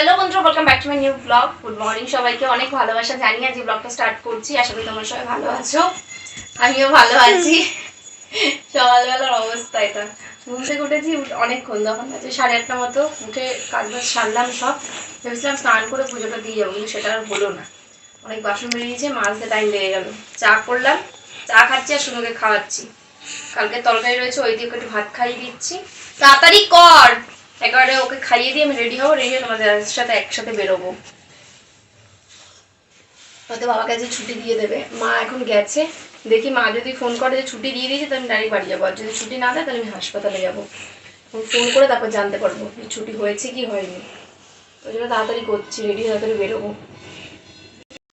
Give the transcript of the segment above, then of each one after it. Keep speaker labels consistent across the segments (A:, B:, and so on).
A: Hello বন্ধুরা welcome back to my new blog good morning সবাইকে, অনেক ভালোবাসা জানি আজ ব্লগটা স্টার্ট করছি। আশা করি তোমরা সবাই ভালো আছো। আমিও ভালো আছি। সকালবেলার অবস্থা এটা। ঘুম থেকে উঠেছি অনেকক্ষণ তখন আছে সাড়ে আটটা মতো। উঠে কাজ বাজ সারলাম সব। ভেবেছিলাম স্নান করে পুজোটা দিয়ে যাব, কিন্তু সেটা আর হলো না। অনেক বাসন বেরিয়েছে মাছতে টাইম লেগে গেল। চা করলাম, চা খাচ্ছি আর সুন্দরকে খাওয়াচ্ছি। কালকে তরকারি রয়েছে, ওই দিকে একটু ভাত খাইয়ে দিচ্ছি। তাড়াতাড়ি কর! একেবারে ওকে খাইয়ে দিয়ে আমি রেডি হব রেডি হয়ে তোমাদের সাথে একসাথে বেরোবো। হয়তো বাবাকে আজকে ছুটি দিয়ে দেবে। মা এখন গেছে। দেখি মা যদি ফোন করে যে ছুটি দিয়ে দিয়েছে, তাহলে আমি বাড়ি যাব। আর যদি ছুটি না দেয়, তাহলে আমি হাসপাতালে যাব। ফোন করে তারপর জানতে পারব যে ছুটি হয়েছে কি হয়নি। ওই জন্য তাড়াতাড়ি করছি রেডি তাড়াতাড়ি বেরোবো।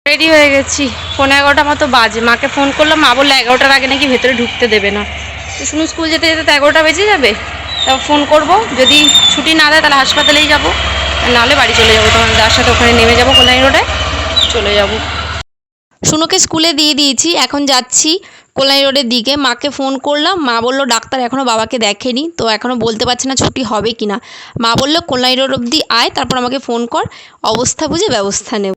A: রেডি হয়ে গেছি। ফোন এগারোটা মতো বাজে। মাকে ফোন করলাম, মা বলল, এগারোটার আগে নাকি ভেতরে ঢুকতে দেবে না। তো শুনুন, স্কুল যেতে যেতে তো এগারোটা বেজে যাবে? ফোন করব। যদি ছুটি না দেয় তাহলে হাসপাতালেই যাব। নাহলে বাড়ি চলে যাব। তোমার যার সাথে ওখানে নেমে যাব কল্যাণী রোডে। চলে যাব।
B: শুনুকে স্কুলে দিয়ে দিয়েছি। এখন যাচ্ছি কল্যাণী রোডের দিকে। মাকে ফোন করলাম। মা বলল ডাক্তার এখনও বাবাকে দেখেনি। তো এখনও বলতে পারছে না ছুটি হবে কি না। মা বলল কল্যাণী রোড অবধি আয়। তারপর আমাকে ফোন কর। অবস্থা বুঝে ব্যবস্থা নেব।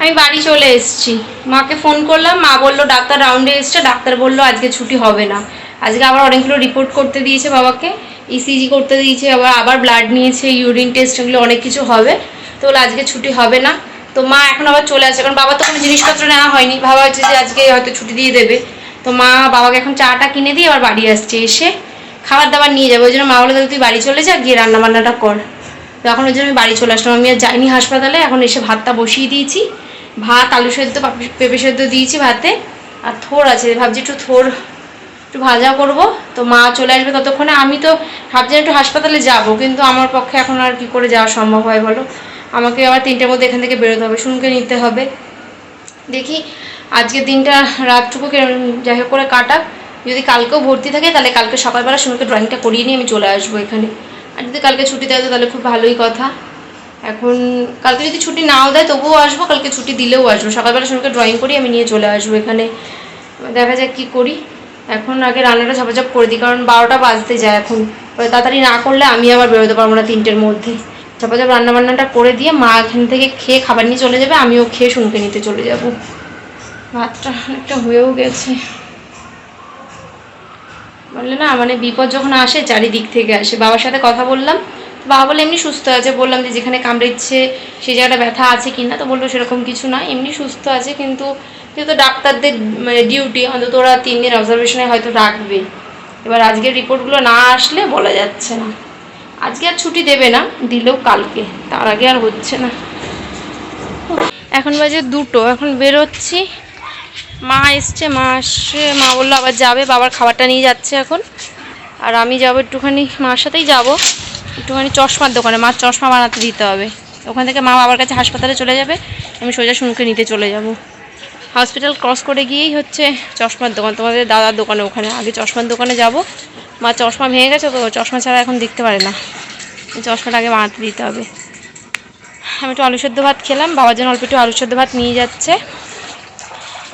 A: আমি বাড়ি চলে এসেছি। মাকে ফোন করলাম। মা বলল ডাক্তার রাউন্ডে এসছে। ডাক্তার বলল আজকে ছুটি হবে না। আজকে আবার অনেকগুলো রিপোর্ট করতে দিয়েছে বাবাকে। ইসিজি করতে দিয়েছে, আবার আবার ব্লাড নিয়েছে ইউরিন টেস্ট এগুলো অনেক কিছু হবে। তো বলে আজকে ছুটি হবে না। তো মা এখন আবার চলে আসে কারণ বাবা তো কোনো জিনিসপত্র নেওয়া হয়নি। ভাবা হচ্ছে যে আজকে হয়তো ছুটি দিয়ে দেবে। তো মা বাবাকে এখন চাটা কিনে দিয়ে আবার বাড়ি আসছে, এসে খাবার দাবার নিয়ে যাবে। ওই জন্য মা বলে তুই বাড়ি চলে যা, গিয়ে রান্না বান্নাটা কর। তো এখন ওই জন্য আমি বাড়ি চলে আসলাম। আমি আর যাইনি হাসপাতালে, এখন এসে ভাতটা বসিয়ে দিয়েছি। ভাত, আলু সেদ্ধ পেঁপে সেদ্ধ দিয়েছি ভাতে। আর থোর আছে, ভাবছি একটু থোর একটু ভাজা করব। তো মা চলে আসবে ততক্ষণে। আমি তো ভাবছি একটু হাসপাতালে যাব, কিন্তু আমার পক্ষে এখন আর কি করে যাওয়া সম্ভব হয় বলো? আমাকে আবার তিনটের মধ্যে এখান থেকে বেরোতে হবে, শুনকে নিতে হবে। দেখি আজকের দিনটা রাতটুকু যাই হোক করে কাটাক। যদি কালকেও ভর্তি থাকে, তাহলে কালকে সকালবেলা শুনকে ড্রয়িংটা করিয়ে নিয়ে আমি চলে আসব এখানে। আর যদি কালকে ছুটি দেয় তাহলে খুব ভালোই কথা। এখন কালকে যদি ছুটি নাও দেয় তবুও আসব, কালকে ছুটি দিলেও আসব। সকালবেলা শুনকে ড্রয়িং করি আমি নিয়ে চলে আসব এখানে। দেখা যাক কি করি। এখন আগে রান্নাটা ঝাপাঝাপ করে দিই, কারণ বারোটা বাজতে যায় এখন। তাড়াতাড়ি না করলে আমি আবার বেরোতে পারব না তিনটের মধ্যে। ঝাপাঝাপ রান্না বান্নাটা করে দিয়ে মা এখান থেকে খেয়ে খাবার নিয়ে চলে যাবে, আমিও খেয়ে শুনকে নিতে চলে যাব। ভাতটা অনেকটা হয়েও গেছে। বললে না মানে বিপদ যখন আসে, চারিদিক থেকে আসে। বাবার সাথে কথা বললাম বাবা বলে এমনি সুস্থ আছে। বললাম যে, যেখানে কামড়েছে সেই জায়গাটা ব্যথা আছে কি না তো বলল সেরকম কিছু না, এমনি সুস্থ আছে, কিন্তু যেহেতু ডাক্তারদের মানে ডিউটি অন্তত ওরা তিন দিন অবজারভেশনে হয়তো রাখবে। এবার আজকের রিপোর্টগুলো না আসলে বলা যাচ্ছে না। আজকে আর ছুটি দেবে না, দিলেও কালকে, তার আগে আর হচ্ছে না। এখন বাজে দুটো, এখন বেরোচ্ছি। মা এসছে, মা আসছে, মা বলল আবার যাবে, বাবার খাবারটা নিয়ে যাচ্ছে এখন। আর আমি যাব একটুখানি, মার সাথেই যাব। একটুখানি চশমার দোকানে মার চশমা বানাতে দিতে হবে। ওখান থেকে মা বাবার কাছে হাসপাতালে চলে যাবে, আমি সোজা শুনকে নিতে চলে যাব। হসপিটাল ক্রস করে গিয়েই হচ্ছে চশমার দোকান। তোমাদের দাদার দোকানে ওখানে। আগে চশমার দোকানে যাব। মা চশমা ভেঙে গেছে তো চশমা ছাড়া এখন দেখতে পারে না। চশমাটা আগে বানাতে দিতে হবে। আমি একটু আলু সেদ্ধ ভাত খেলাম। বাবার জন্য অল্প একটু আলু সেদ্ধ ভাত নিয়ে যাচ্ছে।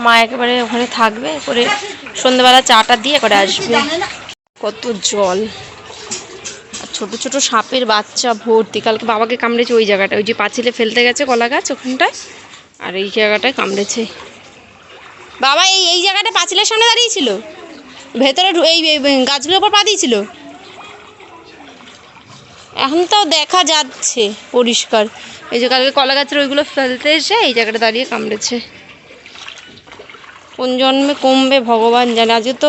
A: মা একেবারে ওখানে থাকবে। করে সন্ধ্যেবেলা চাটা দিয়ে করে আসবে। কত জল। আর ছোট ছোট সাপের বাচ্চা ভর্তি। কালকে বাবাকে কামড়েছে ওই জায়গাটা ওই যে পাঁচিলে ফেলতে গেছে কলা গাছ ওখানটায়। আর এই জায়গাটায় কামড়েছে। বাবা, এই এই জায়গাটা পাঁচিলের সামনে দাঁড়িয়েছিল ভেতরে এই গাছগুলোর উপর পা দিয়েছিল। এখন তো দেখা যাচ্ছে পরিষ্কার। এই যে কালকে কলা গাছের ওইগুলো ফেলতে এসে এই জায়গাটা দাঁড়িয়ে কামড়েছে। কোন জন্মে কমবে ভগবান জানে। আজকে তো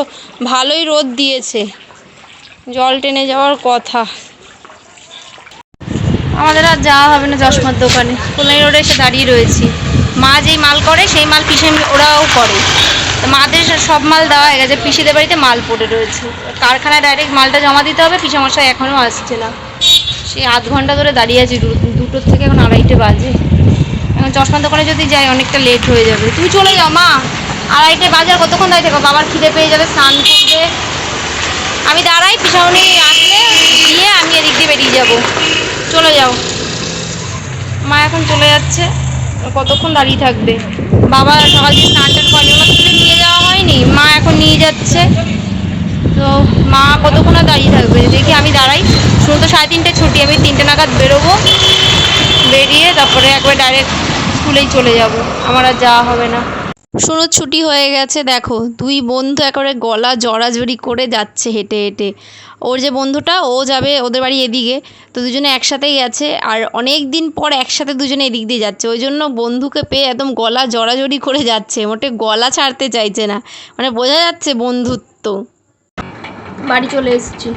A: ভালোই রোদ দিয়েছে। জল টেনে যাওয়ার কথা। আমাদের আর যাওয়া হবে না চশমার দোকানে। কল্যাণী রোডে এসে দাঁড়িয়ে রয়েছি। মা যেই মাল করে, সেই মাল পিসে ওরাও করে। তো মাদের সব মাল দেওয়া হয়ে গেছে। পিসিদের বাড়িতে মাল পড়ে রয়েছে। কারখানায় ডাইরেক্ট মালটা জমা দিতে হবে পিসে মশাই এখনও আসছে না। সেই আধ ঘণ্টা ধরে দাঁড়িয়ে আছি। দুটোর থেকে এখন আড়াইটে বাজে। এখন চশমার দোকানে যদি যাই, অনেকটা লেট হয়ে যাবে। তুমি চলে যাও, মা। আড়াইটে বাজে আর কতক্ষণ দাঁড়িয়ে থাকো? বাবার খিদে পেয়ে যাবে, স্নান করবে। আমি দাঁড়াই পিছনে আসলে গিয়ে আমি এদিক দিয়ে বেরিয়ে যাব। চলে যাও। মা এখন চলে যাচ্ছে। কতক্ষণ দাঁড়িয়ে থাকবে? বাবা সকাল দিয়ে স্নান টান করেনি ওনার নিয়ে যাওয়া হয়নি। মা এখন নিয়ে যাচ্ছে। তো মা কতক্ষণ আর দাঁড়িয়ে থাকবে? দেখি আমি দাঁড়াই। শুধু তো সাড়ে তিনটে, ছুটি। আমি তিনটে নাগাদ বেরোবো। বেরিয়ে তারপরে একবার ডাইরেক্ট স্কুলেই চলে যাব। আমার আর যাওয়া হবে না।
B: শুনুর ছুটি হয়ে গেছে, দেখো। দুই বন্ধু একেবারে গলা জড়াজড়ি করে যাচ্ছে হেঁটে হেঁটে। ওর যে বন্ধুটা, ও যাবে ওদের বাড়ি এদিকে। তো দুজনে একসাথেই গেছে, আর অনেক দিন পর একসাথে দুজনে এদিক দিয়ে যাচ্ছে। ওই জন্য বন্ধুকে পেয়ে একদম গলা জড়াজড়ি করে যাচ্ছে। মোটে গলা ছাড়তে চাইছে না। মানে বোঝা যাচ্ছে বন্ধুত্ব।
A: বাড়ি চলে এসেছি।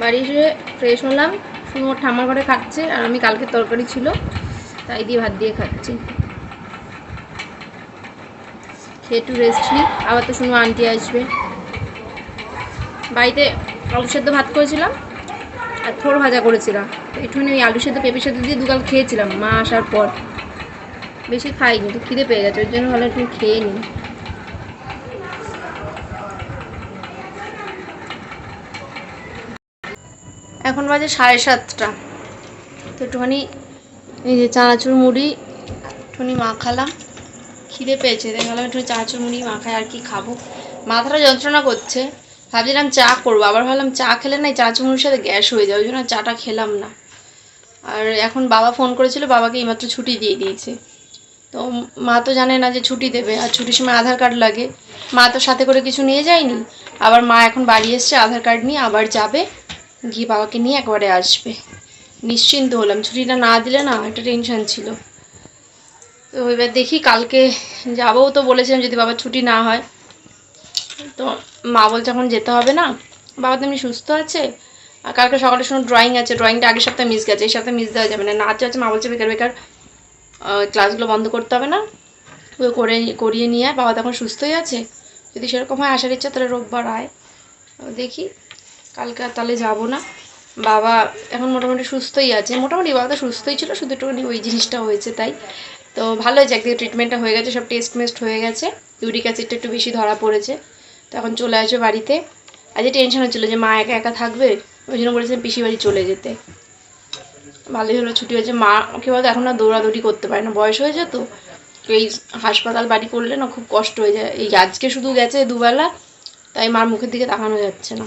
A: বাড়ি এসে ফ্রেশ হলাম। শুনো ওর ঠাম্মার ঘরে খাচ্ছে, আর আমি কালকে তরকারি ছিল, তাই দিয়ে ভাত দিয়ে খাচ্ছি। খেয়ে একটু রেস্ট নিই আবার তো শুনো আন্টি আসবে। বাড়িতে আলু সেদ্ধ ভাত করেছিলাম, আর থোর ভাজা করেছিলাম। একটুখানি ওই আলু সেদ্ধ, পেঁপে সেদ্ধ দিয়ে দুকাল খেয়েছিলাম, মা আসার পর। বেশি খাইনি, তো খিদে পেয়ে গেছে, ওই জন্য ভালো একটু খেয়ে নিই এখন বাজে সাড়ে সাতটা। তো একটুখানি এই যে চানাচুর মুড়ি, একটুখানি মাখালাম। খিদে পেয়েছে। তাই ভাবলাম একটু চা মুড়ি মাখায় আর কি খাব। মাথাটা যন্ত্রণা করছে। ভাবছিলাম চা করব, আবার ভাবলাম চা খেলে না চা মুড়ির সাথে গ্যাস হয়ে যায়, ওই জন্য চাটা খেলাম না। আর এখন বাবা ফোন করেছিল, বাবাকে এইমাত্র ছুটি দিয়ে দিয়েছে। তো মা তো জানে না যে ছুটি দেবে, আর ছুটির সময় আধার কার্ড লাগে। মা তো সাথে করে কিছু নিয়ে যায়নি। আবার মা এখন বাড়ি এসছে, আধার কার্ড নিয়ে আবার যাবে। গিয়ে বাবাকে নিয়ে একবারে আসবে। নিশ্চিন্ত হলাম, ছুটিটা না দিলে না একটা টেনশন ছিল। তো এবার দেখি কালকে যাবও তো বলেছিলাম যদি বাবার ছুটি না হয়। তো মা বলছে এখন যেতে হবে না। বাবা তো সুস্থ আছে। আর কালকে সকালে শুনে ড্রয়িং আছে। ড্রয়িংটা আগের সপ্তাহে মিস গেছে, এই সপ্তাহে মিস দেওয়া যাবে না। নাচ আছে, মা বলছে বেকার বেকার ক্লাসগুলো বন্ধ করতে হবে না। ওই করে, করিয়ে নিয়ে বাবা তখন সুস্থই আছে। যদি সেরকম হয় আসার ইচ্ছা, তাহলে রোববার আয়। দেখি, কালকে আর তাহলে যাব না। বাবা এখন মোটামুটি সুস্থই আছে। মোটামুটি বাবা তো সুস্থই ছিল, শুধু একটুখানি ওই জিনিসটা হয়েছে তাই। তো ভালো হয়েছে একদিকে ট্রিটমেন্টটা হয়ে গেছে, সব টেস্ট মেস্ট হয়ে গেছে ইউরিক অ্যাসিডটা একটু বেশি ধরা পড়েছে। তো এখন চলে আসবে বাড়িতে। আজকে টেনশন হচ্ছিল যে মা একা একা থাকবে, ওই জন্য বলেছিলাম পিসি বাড়ি চলে যেতে। ভালোই হলো, ছুটি হয়েছে, মা কি বলতো, এখন না দৌড়াদৌড়ি করতে পারে না, বয়স হয়েছে তো। এই হাসপাতাল বাড়ি করলে না খুব কষ্ট হয়ে যায়। এই আজকে শুধু গেছে দুবেলা, তাই মার মুখের দিকে তাকানো যাচ্ছে না।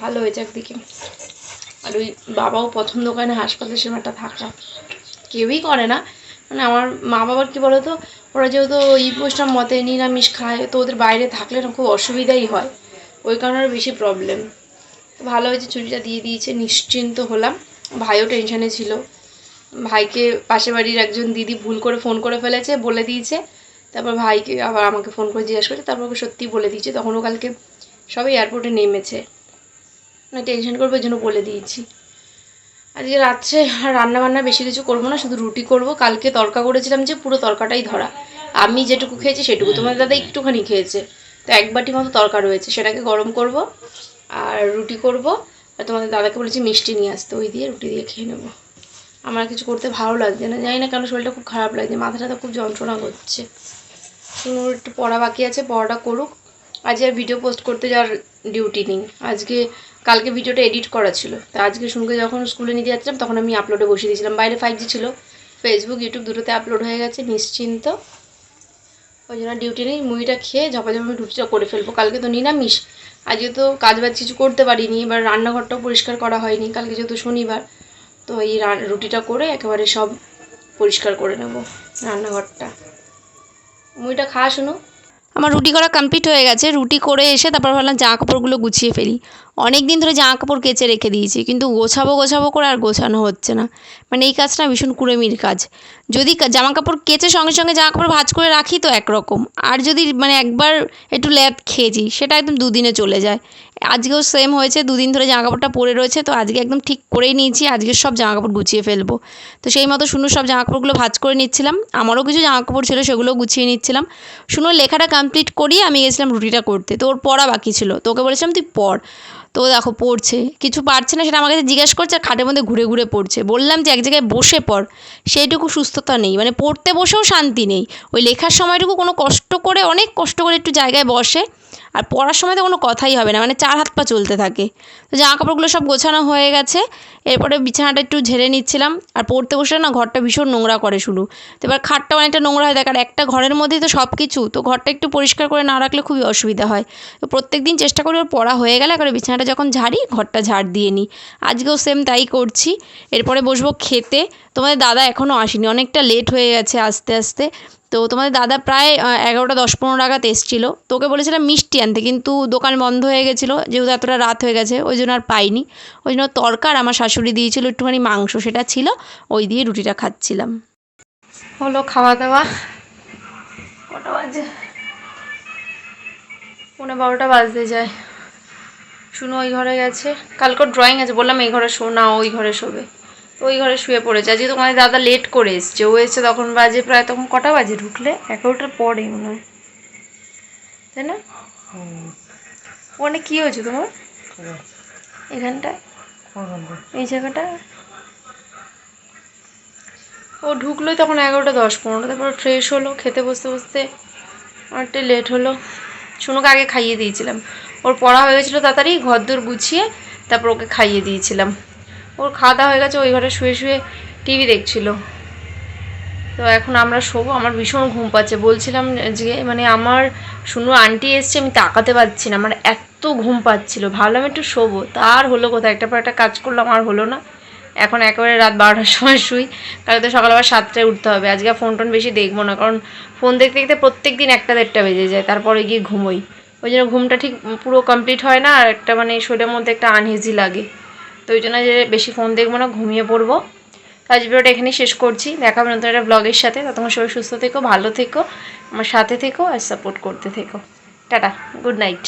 A: ভালো হয়েছে একদিকে। আর ওই বাবাও পছন্দ করে না হাসপাতালের সেবাটা থাকা। কেউই করে না। মানে আমার মা বাবার কি বলতো, ওরা যেহেতু এই পোস্টার মতে নিরামিষ খায়, তো ওদের বাইরে থাকলে না খুব অসুবিধাই হয়। ওই কারণে বেশি প্রবলেম ভালো হয়েছে ছুটিটা দিয়ে দিয়েছে, নিশ্চিন্ত হলাম। ভাইও টেনশনে ছিল। ভাইকে পাশে বাড়ির একজন দিদি ভুল করে ফোন করে ফেলেছে, বলে দিয়েছে। তারপর ভাইকে আবার আমাকে ফোন করে জিজ্ঞাসা করেছে, তারপর ওকে সত্যি বলে দিয়েছে। তখন ও কালকে সবাই এয়ারপোর্টে নেমেছে। না টেনশন করবে ওই জন্য বলে দিয়েছি। আজকে রাত্রে রান্না বান্না বেশি কিছু করব না, শুধু রুটি করব। কালকে তরকা করেছিলাম যে পুরো তরকাটাই ধরা। আমি যেটুকু খেয়েছি সেটুকু। তোমাদের দাদা একটুখানি খেয়েছে। তো এক বাটি মতো তরকা রয়েছে। সেটাকে গরম করব আর রুটি করব। আর তোমাদের দাদাকে বলেছি মিষ্টি নিয়ে আসতে। ওই দিয়ে রুটি দিয়ে খেয়ে নেব। আমার কিছু করতে ভালো লাগছে না। জানি না কেন শরীরটা খুব খারাপ লাগছে। মাথাটা তো খুব যন্ত্রণা করছে। শুনুর একটু পড়া বাকি আছে। পড়াটা করুক। আজ আর ভিডিও পোস্ট করতে যাওয়ার ডিউটি নেই। আজকে কালকে ভিডিওটা এডিট করা ছিল। তা আজকে শুনকে যখন স্কুলে নিতে যাচ্ছিলাম, তখন আমি আপলোডে বসিয়ে দিয়েছিলাম। বাইরে ফাইভ জি ছিল। ফেসবুক ইউটিউব দুটোতে আপলোড হয়ে গেছে, নিশ্চিন্ত। ওই জন্য ডিউটি নেই, মুড়িটা খেয়ে ঝপাঝপি রুটিটা করে ফেলব। কালকে তো নিরামিষ। আজকে তো কাজ বাজ কিছু করতে পারিনি, এবার রান্নাঘরটাও পরিষ্কার করা হয়নি। কালকে যেহেতু শনিবার, তো এই রুটিটা করে একেবারে সব পরিষ্কার করে নেব রান্নাঘরটা। মুড়িটা খাওয়া শুনো।
B: আমার রুটি করা কমপ্লিট হয়ে গেছে। রুটি করে এসে তারপর ভাবলাম জামা কাপড়গুলো গুছিয়ে ফেলি। অনেক দিন ধরে জামা কাপড় কেচে রেখে দিয়েছি, কিন্তু গোছাবো গোছাবো করে আর গোছানো হচ্ছে না। মানে এই কাজটা ভীষণ কুড়েমির কাজ। যদি জামা কাপড় কেচে সঙ্গে সঙ্গে জামা কাপড় ভাজ করে রাখি তো একরকম। আর যদি মানে একবার একটু ল্যাদ খেয়েছি, সেটা একদম দুদিনে চলে যায়। আজকেও সেম হয়েছে, দুদিন ধরে জামা কাপড়টা পরে রয়েছে, তো আজকে একদম ঠিক করেই নিয়েছি, আজকে সব জামা কাপড় গুছিয়ে ফেলব। তো সেই মতো শুনু সব জামা কাপড়গুলো ভাঁজ করে নিচ্ছিলাম, আমারও কিছু জামা কাপড় ছিল সেগুলো গুছিয়ে নিচ্ছিলাম। শুনো লেখাটা কমপ্লিট করিয়ে আমি গেছিলাম রুটিটা করতে, তো ওর পড়া বাকি ছিল, তো ওকে বলেছিলাম, তুই পড়। তো দেখো পড়ছে, কিছু পারছে না, সেটা আমার কাছে জিজ্ঞেস করছে, আর খাটের মধ্যে ঘুরে ঘুরে পড়ছে। বললাম যে, এক জায়গায় বসে পড়, সেইটুকু সুস্থতা নেই মানে পড়তে বসেও শান্তি নেই। ওই লেখার সময়টুকু কোনো কষ্ট করে, অনেক কষ্ট করে একটু জায়গায় বসে আর পড়ার সময় তো কোনো কথাই হবে না মানে চার হাত পা চলতে থাকে। তো জামা কাপড়গুলো সব গোছানো হয়ে গেছে, এরপরে বিছানাটা একটু ঝেড়ে নিচ্ছিলাম, আর পড়তে বসে না ঘরটা ভীষণ নোংরা করে শুরু তো এবার খাটটা অনেকটা নোংরা হয়ে থাকে আর একটা ঘরের মধ্যেই তো সব কিছু, তো ঘরটা একটু পরিষ্কার করে না রাখলে খুবই অসুবিধা হয়। তো প্রত্যেক দিন চেষ্টা করি ওর পড়া হয়ে গেলে একবারে বিছানাটা যখন ঝাড়ি, ঘরটা ঝাড় দিয়ে নিই। আজকেও সেম তাই করছি। এরপরে বসবো খেতে, তোমাদের দাদা এখনও আসেনি, অনেকটা লেট হয়ে গেছে আস্তে আস্তে। তো তোমাদের দাদা প্রায় এগারোটা, দশ, পনেরো নাগাদ এসেছিল। তোকে বলেছিলাম মিষ্টি আনতে, কিন্তু দোকান বন্ধ হয়ে গেছিল, যেহেতু এতটা রাত হয়ে গেছে, ওই জন্য আর পাইনি। ওই জন্য তরকার আমার শাশুড়ি দিয়েছিল, একটুখানি মাংস, সেটা ছিল, ওই দিয়ে রুটিটা খাচ্ছিলাম।
A: হলো খাওয়া দাওয়া। কটা বাজে? পৌনে বারোটা বাজতে যায়। শুনো ওই ঘরে গেছে। কালকে ড্রয়িং আছে, বললাম এই ঘরে শো, না, ওই ঘরে শোবে। তো ওই ঘরে শুয়ে পড়েছে। আজকে তোমার দাদা লেট করে এসছে। ও এসছে তখন বাজে প্রায় তখন কটা বাজে ঢুকলে? এগারোটার পরে মনে হয়। তাই না? ওখানে কী হয়েছে তোমার? এখানটায় এই জায়গাটা? ও ঢুকলোই তখন এগারোটা দশ পনেরো। তারপর ফ্রেশ হলো, খেতে বসতে বসতে অনেকটা লেট হলো। শুনুকে আগে খাইয়ে দিয়েছিলাম। ওর পড়া হয়ে গেছিল তাড়াতাড়ি ঘর দোর গুছিয়ে তারপর ওকে খাইয়ে দিয়েছিলাম। ওর খাওয়া দাওয়া হয়ে গেছে, ওই ঘরে শুয়ে শুয়ে টিভি দেখছিল। তো এখন আমরা শোবো, আমার ভীষণ ঘুম পাচ্ছে। বলছিলাম যে মানে আমার শুনু আন্টি এসছে, আমি তাকাতে পারছি না, আমার এত ঘুম পাচ্ছিল। ভাবলাম একটু শোবো তার হলো কোথায়? একটা পর একটা কাজ করলাম, আর হলো না। এখন একেবারে রাত বারোটার সময় শুই, কালকে তো সকাল আবার সাতটায় উঠতে হবে। আজকে ফোন টোন বেশি দেখব না, কারণ ফোন দেখতে দেখতে প্রত্যেক দিন একটা দেড়টা বেজে যায়, তারপরে গিয়ে ঘুমোই। ওই জন্য ঘুমটা ঠিক পুরো কমপ্লিট হয় না, আর একটা মানে শরীরের মধ্যে একটা আনইজি লাগে। তো ওই জন্য যে বেশি ফোন দেখব না, ঘুমিয়ে পড়ব। আজ ভিডিওটা এখানেই শেষ করছি। দেখা হবে নতুন একটা ব্লগের সাথে। ততক্ষণ সবাই সুস্থ থেকো, ভালো থেকো, আমার সাথে থেকো আর সাপোর্ট করতে থেকো। Tata good night